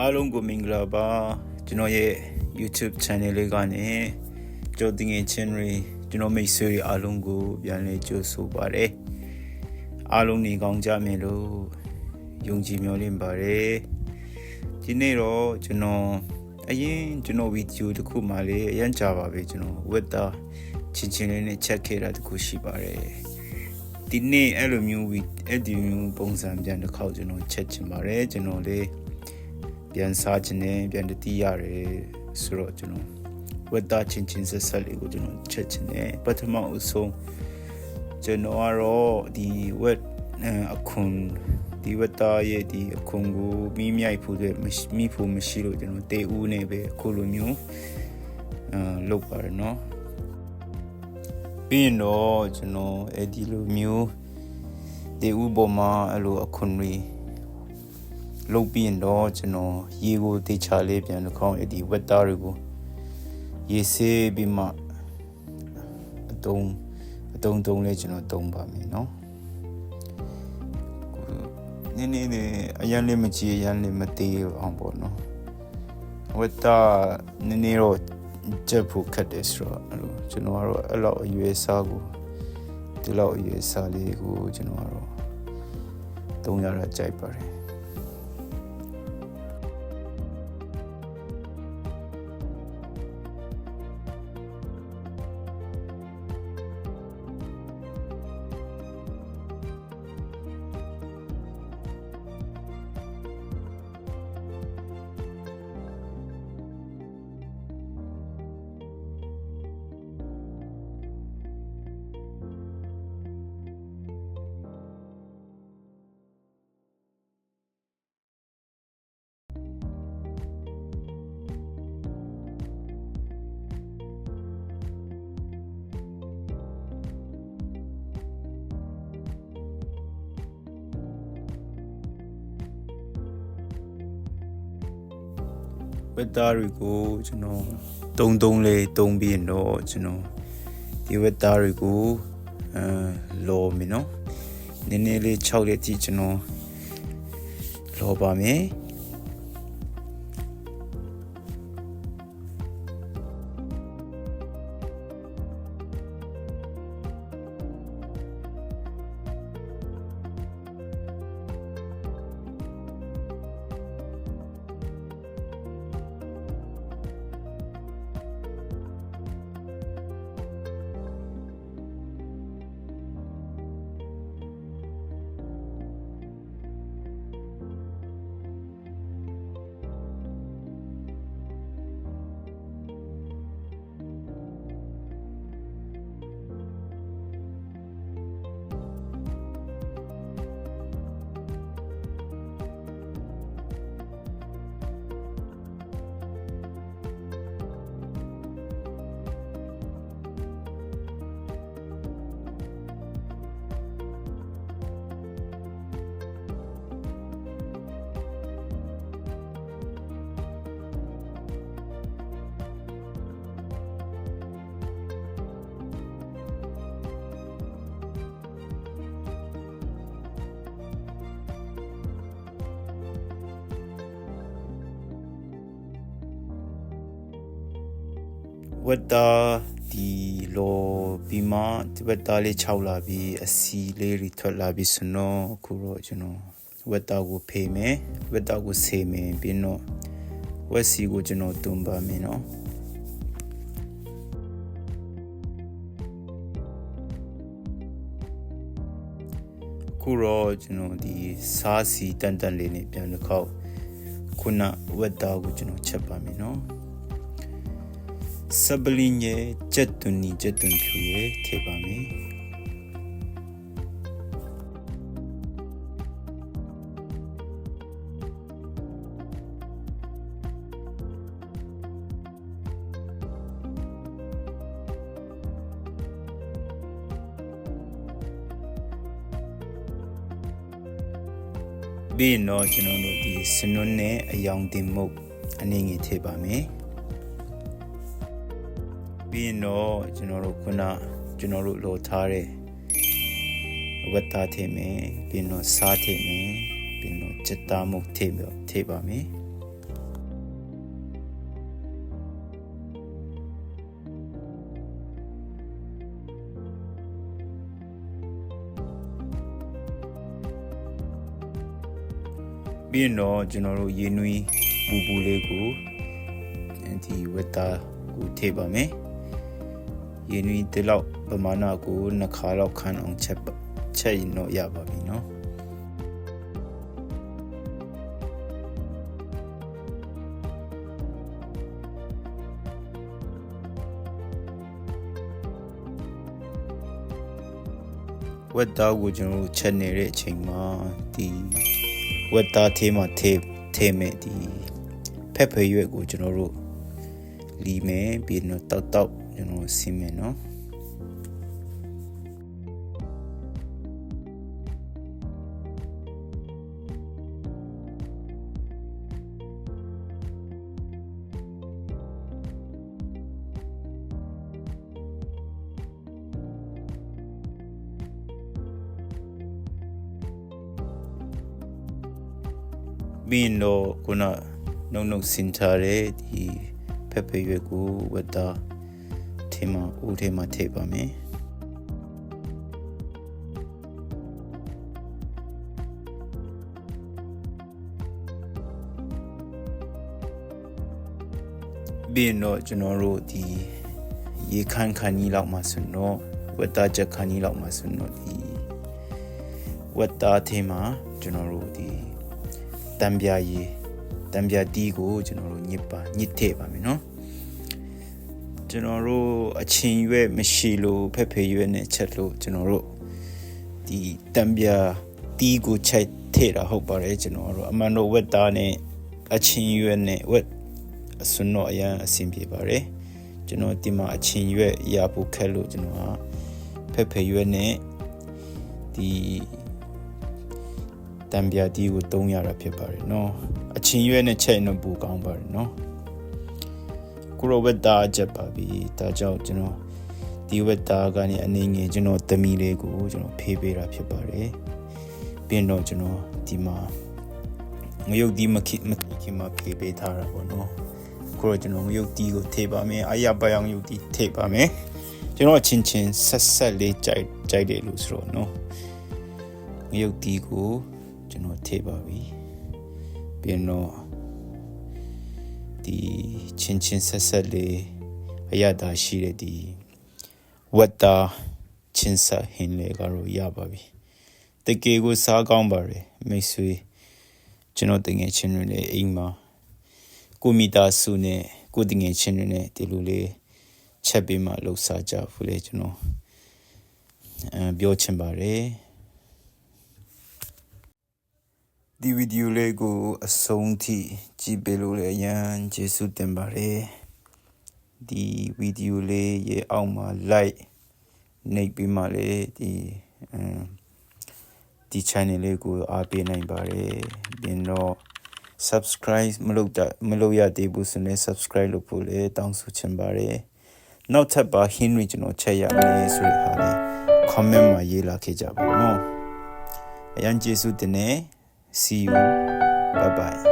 အားလုံးကိုမင်္ဂလာပါကျွန်တော်ရဲ့ YouTube channel လေးကနေကြောတင်ငယ်ချင်းတွေကျွန်တော်မိတ်ဆွေတွေအားလုံးကိုပြန်လည်ကြိုဆိုပါရစေအားလုံးနေကောင်းကြမယ်လို့ယုံကြည်မျှော်လင့်ပါတယ်ဒီနေ့တော့ကျွန်တော်အရင်ကျွန်တော်ဗီဒီယိုတစ်ခုမှလေအရင်ကြာပါပဲကျွန်တော်ဝက်တာချင်းချင်းလေးနဲ့ချက်ခဲ့တာတစ်ခုရှိပါတယ်ဒီနေ့အဲ့လိုမျိုးအဲ့ဒီမျိုးပုံစံပြန်တစ်ခေါက်ကျွန်တော်ချက်ချင်ပါတယ်ကျွန်တော်လေး ပြန်စားခြင်းနဲ့ပြန်တတိရတယ်ဆိုတော့ကျွန်တော်ဝက်တာချင်းချင်းဆက်ဆက်လေးကိုကျွန်တော်ချက်ချင်တယ်ပထမအဆုံးကျွန်တော်ကတော့ဒီဝက်အခုန်ဒီဝက်တာရဲ့ဒီအခုန်ကိုမိမြိုက်ဖို့တဲ့မိဖို့မရှိလို့ကျွန်တော်တေဦးနေပဲအခုလိုမျိုးအာလုပ်ပါတယ်เนาะပြီးရင်တော့ကျွန်တော်အဲ့ဒီလိုမျိုးတေဦးပေါ်မှာအဲ့လိုအခုန်တွေ လုတ်ပြီးရင်တော့ကျွန်တော်ရေကိုတေချာလေးပြန်တစ်ခေါက်အဲ့ဒီဝက်သားတွေကိုရေဆေးပြီးမှအတုံးအတုံးတုံးလေးကျွန်တော်တုံးပါမယ်เนาะနည်းနည်းလေးအရင်လေးမကြည့်အရင်လေးမသေးအောင်ပေါ့เนาะဝက်သားနည်းနည်းတော့ချက်ဖို့ခက်တယ်ဆိုတော့အဲ့လိုကျွန်တော်ကတော့အဲ့လောက်အရွယ်စားကိုဒီလောက်အရွယ်စားလေးကိုကျွန်တော်ကတော့တုံးရတာကြိုက်ပါတယ် ဝက်သားတွေကိုကျွန်တော်တုံတုံလေးတုံပြီးတော့ကျွန်တော်ဒီဝက်သားတွေကိုအဲလော်မင်းနော်နည်းနည်းလေး6လေးကြည့်ကျွန်တော်လော်ပါမယ် ဝက်တာဒီလောပြီးမှဒီဝက်တာလေး6လာပြီးအစီလေးတွေထွက်လာပြီးဆိုတော့အခုတော့ကျွန်တော်ဝက်တာကိုဖေးမယ်ဝက်တာကိုဆေးမယ်ပြီးတော့ဝက်စီကိုကျွန်တော်တွန်းပါမယ်နော်ခုတော့ကျွန်တော်ဒီစားစီတန်တန်လေးနဲ့ပြန်တစ်ခေါက်ခုနဝက်တာကိုကျွန်တော်ချက်ပါမယ်နော် ဆပ်ပလင်းရဲ့ကြက်သွန်နီကြက်သွန်ဖြူရဲ့ထည့်ပါမယ်ပြီးရင်တော့ကျွန်တော်တို့ဒီစနွန်းနဲ့အယောင်တင်မုတ်အနေငယ်ထည့်ပါမယ် ပြီးရင်တော့ကျွန်တော်တို့ခုနကျွန်တော်တို့လိုထားတဲ့ဝတ္တထေမယ်ပြီးတော့စာထေမယ်ပြီးတော့จิตမုတ်ထေမယ်ထေပါမယ်ပြီးရင်တော့ကျွန်တော်တို့ရေနွေးပူပူလေးကိုဒီဝတ္တကိုထေပါမယ် ရေနွေးဒီလောက်ပမာဏကိုနှစ်ခါလောက်ခန်းအောင်ချက်ပါချက်ရင်တော့ရပါပြီเนาะဝက်သားကိုကျွန်တော်တို့ချက်နေတဲ့အချိန်မှာဒီဝက်သားသေးမှသေးသေးမဲ့ဒီဖက်ဖယ်ရွက်ကိုကျွန်တော်တို့လီမယ်ပြီးတော့တောက်တောက် ကျွန်တော်ဆင်းမယ်နော်မင်းတို့ကနုံနုံစင်ထားတဲ့ဒီဖက်ဖရွက်ကိုဝတ်တာ ထဲမှာဦးထဲမှာထည့်ပါမယ်ပြီးရင်တော့ကျွန်တော်တို့ဒီရေခမ်းခန်းကြီးလောက်မှာဆိုတော့ဝက်သားချက်ခန်းကြီးလောက်မှာဆိုတော့ဒီဝက်သားထဲမှာကျွန်တော်တို့ဒီတံပြာရည်တံပြာတီးကိုကျွန်တော်တို့ညစ်ပါညစ်ထည့်ပါမယ်နော် ကျွန်တော်တို့အချင်းရွက်မရှိလို့ဖက်ဖေရွက်နဲ့ချက်လို့ကျွန်တော်တို့ဒီတံပြာတီးကိုချက်ထည့်တာဟုတ်ပါတယ်ကျွန်တော်တို့အမှန်တော့ဝက်သားနဲ့အချင်းရွက်နဲ့ဝက်အစွန်းတော့အရင်အဆင်ပြေပါတယ်ကျွန်တော်ဒီမှာအချင်းရွက်ရဖို့ခက်လို့ကျွန်တော်ကဖက်ဖေရွက်နဲ့ဒီတံပြာတီးကိုတုံးရတာဖြစ်ပါတယ်เนาะအချင်းရွက်နဲ့ချက်ရင်တော့ပူကောင်းပါတယ်เนาะ ကိုရောဝက်တာချက်ပါပြီဒါကြောင့်ကျွန်တော်ဒီဝက်တာကနေအနေငယ်ကျွန်တော်သမီးလေးကိုကျွန်တော်ဖေးပေးတာဖြစ်ပါတယ်ပြီးတော့ကျွန်တော်ဒီမှာငရုတ်ဒီမခိမခိခင်မှာဖေးပေးထားတာပေါ့နော်ကိုရောကျွန်တော်ငရုတ်ဒီကိုထေပါမယ်အရာပယောင်ငရုတ်ဒီထေပါမယ်ကျွန်တော်ချင်းချင်းဆက်ဆက်လေးကြိုက်ကြိုက်တယ်လို့ဆိုတော့နော်ငရုတ်ဒီကိုကျွန်တော်ထေပါပြီပြီးတော့ ဒီချင်းချင်းဆက်ဆက်လေးအရသာရှိတဲ့ဒီဝတ်တာချင်းဆက်ဟင်းလေးကတော့ရပါပြီတကယ်ကိုစားကောင်းပါတယ်မိတ်ဆွေကျွန်တော်တငယ်ချင်းတွေလည်းအိမ်မှာကိုမီတာစုနဲ့ကိုတငယ်ချင်းတွေနဲ့ဒီလိုလေးချက်ပြီးမှလှုပ်ရှားကြဘူးလေကျွန်တော်အဲပြောချင်ပါတယ် ဒီဗီဒီယိုလေးကိုအဆုံးထိကြည့်ပေးလို့လည်းအရန်ကျေးဇူးတင်ပါတယ်ဒီဗီဒီယိုလေးရဲ့အောက်မှာ like နှိပ်ပြီးမှလည်းဒီအမ်ဒီ channel လေးကိုအားပေးနိုင်ပါတယ်ပြီးတော့ subscribe မလုပ်တာမလုပ်ရသေးဘူးဆိုရင် subscribe လုပ်ဖို့လည်းတောင်းဆိုချင်ပါတယ်နောက်ထပ်ပါ Henry ကျွန်တော်ချက်ရမယ်ဆိုတဲ့ဟာလေး comment မှာရေးလာခဲ့ကြပါဦးနော်အရန်ကျေးဇူးတင်နေ See you. Bye bye.